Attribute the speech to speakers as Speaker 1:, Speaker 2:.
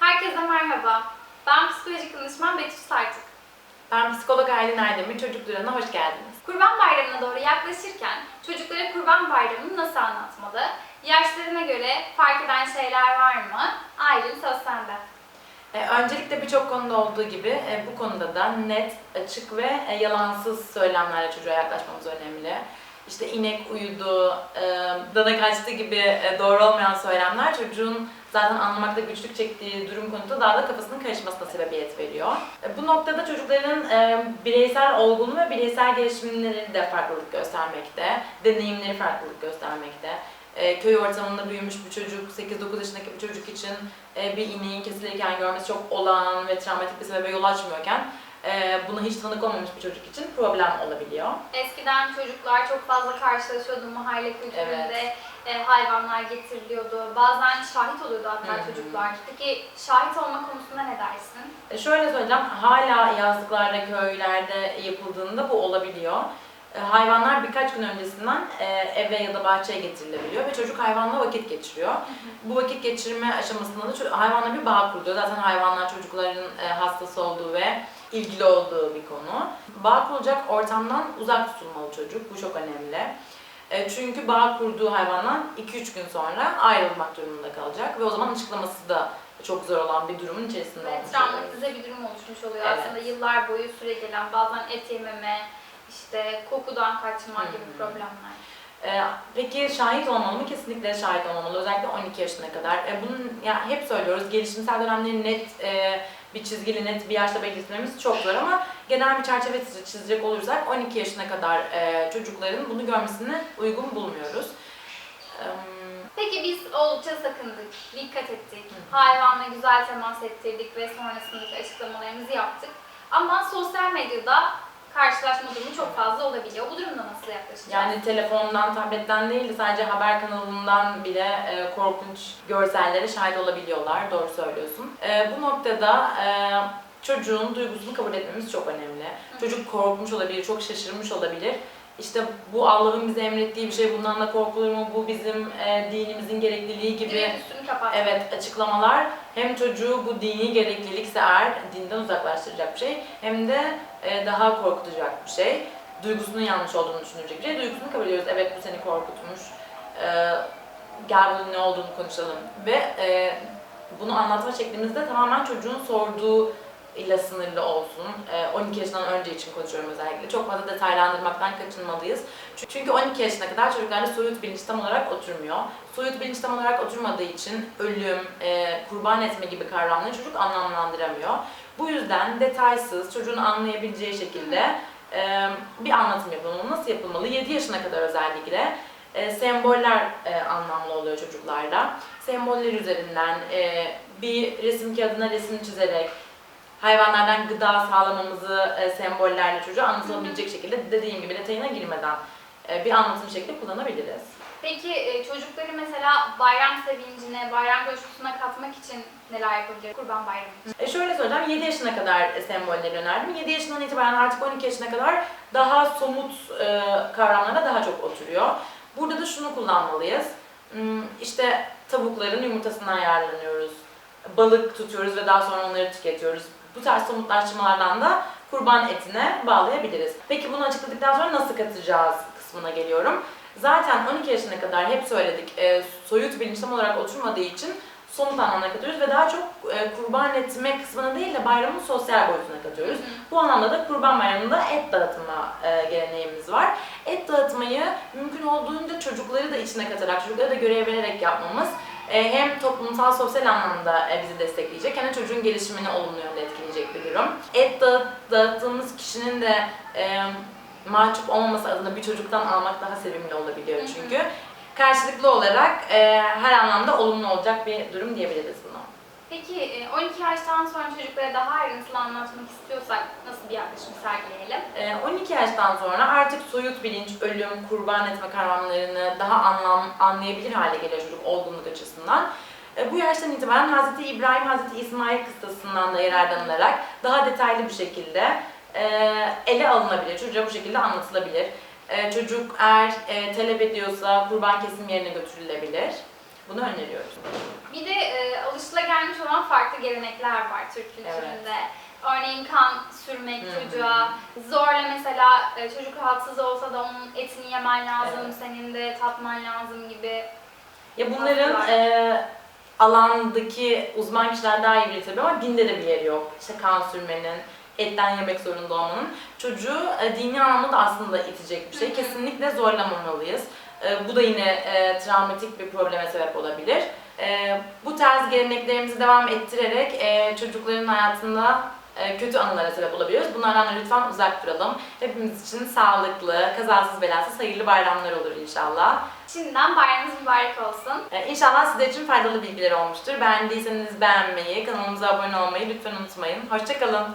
Speaker 1: Herkese merhaba. Ben psikolojik danışman Betül Sartık.
Speaker 2: Ben psikolog Aylin Aydemir, Çocuk Duran'a hoş geldiniz.
Speaker 1: Kurban Bayramı'na doğru yaklaşırken çocuklara Kurban Bayramı'nı nasıl anlatmalı? Yaşlarına göre fark eden şeyler var mı? Aylin söz sende.
Speaker 2: Ee, öncelikle birçok konuda olduğu gibi e, bu konuda da net, açık ve e, yalansız söylemlerle çocuğa yaklaşmamız önemli. İşte inek uyudu, e, dana kaçtı gibi e, doğru olmayan söylemler çocuğun zaten anlamakta güçlük çektiği durum konusunda daha da kafasının karışmasına sebebiyet veriyor. E, bu noktada çocukların bireysel olgunluğu ve bireysel gelişimleri de farklılık göstermekte, deneyimleri farklılık göstermekte. Köy ortamında büyümüş bir çocuk, 8-9 yaşındaki bir çocuk için bir ineğin kesilirken görmesi çok olağan ve travmatik bir sebebe yol açmıyorken e, buna hiç tanık olmamış bir çocuk için problem olabiliyor.
Speaker 1: Eskiden çocuklar çok fazla karşılaşıyordu mahalle kültüründe. e, hayvanlar getiriliyordu. Bazen şahit oluyordu hatta
Speaker 2: Hı hı.
Speaker 1: çocuklar. Peki şahit olma konusunda ne dersin?
Speaker 2: E, şöyle söyleyeceğim, hala yazlıklarda, köylerde yapıldığında bu olabiliyor. E, hayvanlar birkaç gün öncesinden e, eve ya da bahçeye getirilebiliyor ve çocuk hayvanla vakit geçiriyor. Bu vakit geçirme aşamasında da hayvanla bir bağ kuruluyor. Zaten hayvanlar çocukların e, hastası olduğu ve ilgili olduğu bir konu. Bağ kurulacak ortamdan uzak tutulmalı çocuk. Bu çok önemli. Çünkü bağ kurduğu hayvandan 2-3 gün sonra ayrılmak durumunda kalacak ve o zaman açıklaması da çok zor olan bir durumun içerisinde
Speaker 1: Ve
Speaker 2: olmuş
Speaker 1: travmatize bir durum oluşmuş oluyor.
Speaker 2: Evet.
Speaker 1: Aslında yıllar boyu süre gelen bazen et yememe, işte kokudan kaçma gibi
Speaker 2: hı.
Speaker 1: problemler.
Speaker 2: Ee, peki şahit olmalı mı? Kesinlikle şahit olmamalı. Özellikle 12 yaşına kadar. Ee, bunun ya hep söylüyoruz gelişimsel dönemleri net e, bir çizgili net bir yaşta belirtmemiz çok zor ama genel bir çerçeve çiz- çizecek olursak 12 yaşına kadar e, çocukların bunu görmesini uygun bulmuyoruz. Ee,
Speaker 1: Peki biz oldukça sakındık, dikkat ettik, hayvanla güzel temas ettirdik ve sonrasındaki açıklamalarımızı yaptık. Ama sosyal medyada karşılaşma durumu çok fazla olabiliyor. Bu durumda nasıl yaklaşacağız?
Speaker 2: Yani telefondan, tabletten değil de sadece haber kanalından bile e, korkunç görsellere şahit olabiliyorlar. Doğru söylüyorsun. E, bu noktada e, çocuğun duygusunu kabul etmemiz çok önemli. Çocuk korkmuş olabilir, çok şaşırmış olabilir. İşte bu Allah'ın bize emrettiği bir şey, bundan da korkulur mu, bu bizim e, dinimizin gerekliliği gibi. Evet açıklamalar hem çocuğu bu dini gereklilikse eğer dinden uzaklaştıracak bir şey hem de e, daha korkutacak bir şey. Duygusunun yanlış olduğunu düşündürecek bir şey. Duygusunu kabul ediyoruz. Evet bu seni korkutmuş. E, gel bunun ne olduğunu konuşalım. Ve e, bunu anlatma şeklimizde tamamen çocuğun sorduğu ile sınırlı olsun. E, 12 yaşından önce için konuşuyorum özellikle. Çok fazla detaylandırmaktan kaçınmalıyız. Çünkü 12 yaşına kadar çocuklarda soyut bilinç tam olarak oturmuyor. Soyut bilinç tam olarak oturmadığı için ölüm, e, kurban etme gibi kavramları çocuk anlamlandıramıyor. Bu yüzden detaysız, çocuğun anlayabileceği şekilde e, bir anlatım yapılmalı. Nasıl yapılmalı? 7 yaşına kadar özellikle e, semboller anlamlı oluyor çocuklarda. Semboller üzerinden bir resim kağıdına resim çizerek, hayvanlardan gıda sağlamamızı e, sembollerle çocuğa anlatılabilecek şekilde dediğim gibi detayına girmeden e, bir anlatım şekli kullanabiliriz.
Speaker 1: Peki e, çocukları mesela bayram sevincine, bayram coşkusuna katmak için neler yapabilir Kurban Bayramı için?
Speaker 2: E şöyle söyleyeceğim, 7 yaşına kadar e, sembolleri önerdim. 7 yaşından itibaren artık 12 yaşına kadar daha somut e, kavramlara daha çok oturuyor. Burada da şunu kullanmalıyız. Hmm, İşte tavukların yumurtasından yararlanıyoruz. Balık tutuyoruz ve daha sonra onları tüketiyoruz. Bu tarz somutlaştırmalardan da kurban etine bağlayabiliriz. Peki bunu açıkladıktan sonra nasıl katacağız kısmına geliyorum. Zaten 12 yaşına kadar hep söyledik e, soyut bilinç tam olarak oturmadığı için somut anlamda katıyoruz ve daha çok e, kurban etme kısmına değil de bayramın sosyal boyutuna katıyoruz. Bu anlamda da kurban bayramında et dağıtma e, geleneğimiz var. Et dağıtmayı mümkün olduğunca çocukları da içine katarak, çocukları da görev vererek yapmamız hem toplumsal sosyal anlamda e, bizi destekleyecek hem de çocuğun gelişimini olumlu yönde etkileyecek bir durum. Et dağıt, dağıttığımız kişinin de e, mahcup olmaması adına bir çocuktan almak daha sevimli olabiliyor
Speaker 1: Hı hı.
Speaker 2: çünkü. Karşılıklı olarak e, her anlamda olumlu olacak bir durum diyebiliriz buna.
Speaker 1: Peki e, 12 yaştan sonra çocuklara daha ayrıntılı anlatmak istiyorsak nasıl bir yaklaşım sergileyelim?
Speaker 2: Ee, 12 yaştan sonra artık soyut bilinç, ölüm, kurban etme kavramlarını daha anlam, anlayabilir hale geliyor çocuk olgunluk açısından. Ee, Bu yaştan itibaren Hz. İbrahim, Hz. İsmail kıssasından da yararlanılarak daha detaylı bir şekilde e, ele alınabilir, çocuğa bu şekilde anlatılabilir. E, Çocuk eğer e, talep ediyorsa kurban kesim yerine götürülebilir. Bunu öneriyoruz.
Speaker 1: Bir de e, alışılagelmiş olan farklı gelenekler var Türk kültüründe. Örneğin kan sürmek
Speaker 2: Hı hı.
Speaker 1: çocuğa, zorla mesela e, çocuk rahatsız olsa da onun etini yemen lazım,
Speaker 2: Evet.
Speaker 1: senin de tatman lazım gibi.
Speaker 2: Ya bunların e, alandaki uzman kişiler daha iyi bilir tabii ama dinde de bir yeri yok. İşte kan sürmenin, etten yemek zorunda olmanın. Çocuğu e, dini anlamda da aslında itecek bir şey. Kesinlikle zorlamamalıyız. E, bu da yine e, travmatik bir probleme sebep olabilir. E, bu tarz geleneklerimizi devam ettirerek e, çocukların hayatında e, kötü anılara sebep olabiliyoruz. Bunlardan da lütfen uzak duralım. Hepimiz için sağlıklı, kazasız belasız hayırlı bayramlar olur inşallah.
Speaker 1: Şimdiden bayramınız mübarek olsun.
Speaker 2: Ee, İnşallah sizler için faydalı bilgiler olmuştur. Beğendiyseniz beğenmeyi, kanalımıza abone olmayı lütfen unutmayın. Hoşçakalın.